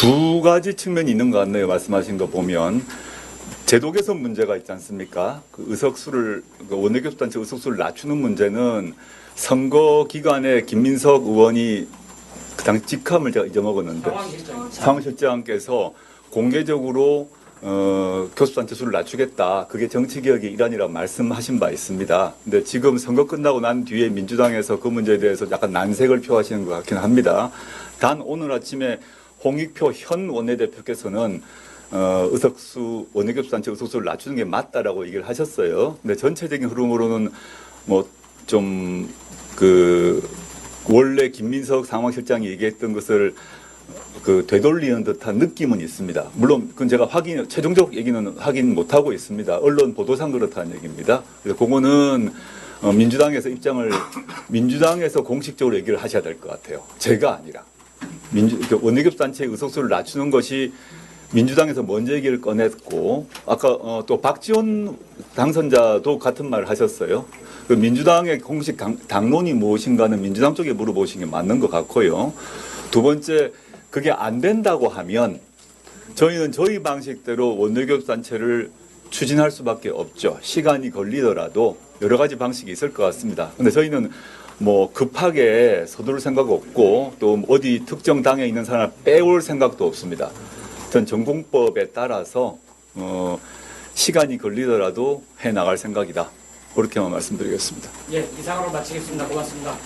두 가지 측면이 있는 것 같네요. 말씀하신 거 보면 제도 개선 문제가 있지 않습니까? 그 의석수를 그 원내교섭단체 의석수를 낮추는 문제는 선거 기간에 김민석 의원이 그 당시 직함을 제가 잊어먹었는데 상황실장께서 공개적으로 어, 교섭단체 수를 낮추겠다. 그게 정치개혁의 일환이라고 말씀하신 바 있습니다. 근데 지금 선거 끝나고 난 뒤에 민주당에서 그 문제에 대해서 약간 난색을 표하시는 것 같긴 합니다. 단 오늘 아침에 홍익표 현 원내대표께서는 어, 의석수 원내교섭단체 의석수를 낮추는 게 맞다라고 얘기를 하셨어요. 근데 전체적인 흐름으로는 뭐좀그 원래 김민석 상황실장이 얘기했던 것을 그 되돌리는 듯한 느낌은 있습니다. 물론 그건 제가 확인 최종적 얘기는 확인 못 하고 있습니다. 언론 보도상 그렇다는 얘기입니다. 그래서 그거는 어, 민주당에서 입장을 민주당에서 공식적으로 얘기를 하셔야 될 것 같아요. 제가 아니라 민주 그 원내교섭 단체의 의석수를 낮추는 것이 민주당에서 먼저 얘기를 꺼냈고 아까 어, 또 박지원 당선자도 같은 말을 하셨어요. 그 민주당의 공식 당, 당론이 무엇인가는 민주당 쪽에 물어보신 게 맞는 것 같고요. 두 번째 그게 안 된다고 하면 저희는 저희 방식대로 원내교섭 단체를 추진할 수밖에 없죠. 시간이 걸리더라도 여러 가지 방식이 있을 것 같습니다. 근데 저희는 뭐 급하게 서두를 생각 없고 또 어디 특정 당에 있는 사람을 빼올 생각도 없습니다. 전 전공법에 따라서 어, 시간이 걸리더라도 해 나갈 생각이다. 그렇게만 말씀드리겠습니다. 예, 이상으로 마치겠습니다. 고맙습니다.